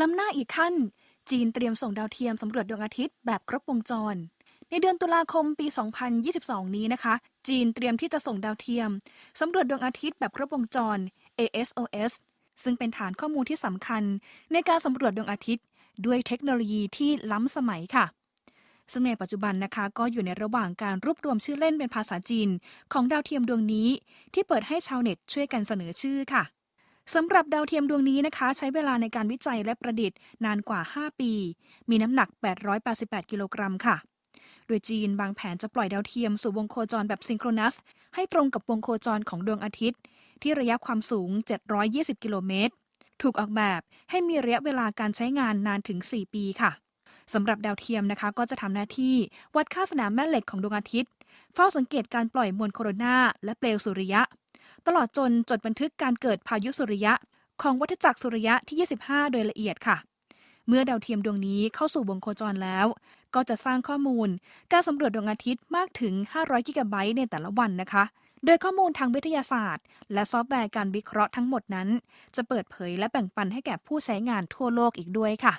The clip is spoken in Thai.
ล้ำหน้าอีกขั้น จีนเตรียมส่งดาวเทียมสำรวจดวงอาทิตย์แบบครบวงจร ในเดือนตุลาคมปี 2022 นี้นะคะ จีนเตรียมที่จะส่งดาวเทียมสำรวจดวงอาทิตย์แบบครบวงจร ASOS ซึ่งเป็นฐานข้อมูลที่สำคัญ ในการสำรวจดวงอาทิตย์ ด้วยเทคโนโลยีที่ล้ำสมัยค่ะซึ่งในปัจจุบันนะคะก็อยู่ในระหว่างการรวบรวมชื่อเล่นเป็นภาษาจีน ของดาวเทียมดวงนี้ ที่เปิดให้ชาวเน็ตช่วยกันเสนอชื่อค่ะ สำหรับดาวเทียมดวงนี้นะคะ ใช้เวลาในการวิจัยและประดิษฐ์นานกว่า 5 ปี มีน้ำหนัก 888 กิโลกรัมค่ะ โดยจีนวางแผนจะปล่อยดาวเทียมสู่วงโคจรแบบซิงโครนัส ให้ตรงกับวงโคจรของดวงอาทิตย์ ที่ระยะความสูง 720 กิโลเมตร ถูกออกแบบให้มีระยะเวลาการใช้งานนานถึง 4 ปีค่ะสำหรับดาวเทียมนะคะ ก็จะทำหน้าที่วัดค่าสนามแม่เหล็กของดวงอาทิตย์ เฝ้าสังเกตการปล่อยมวลโคโรนาและเปลวสุริยะ ตลอดจนจดบันทึกการเกิดพายุสุริยะ ของวัฏจักรสุริยะที่ 25 โดยละเอียดค่ะ เมื่อดาวเทียมดวงนี้เข้าสู่วงโคจรแล้ว ก็จะสร้างข้อมูล การสำรวจดวงอาทิตย์มากถึง 500 กิกะไบต์ในแต่ละวันนะคะ โดยข้อมูลทางวิทยาศาสตร์ และซอฟต์แวร์การวิเคราะห์ทั้งหมดนั้น จะเปิดเผยและแบ่งปันให้แก่ผู้ใช้งานทั่วโลกอีกด้วยค่ะ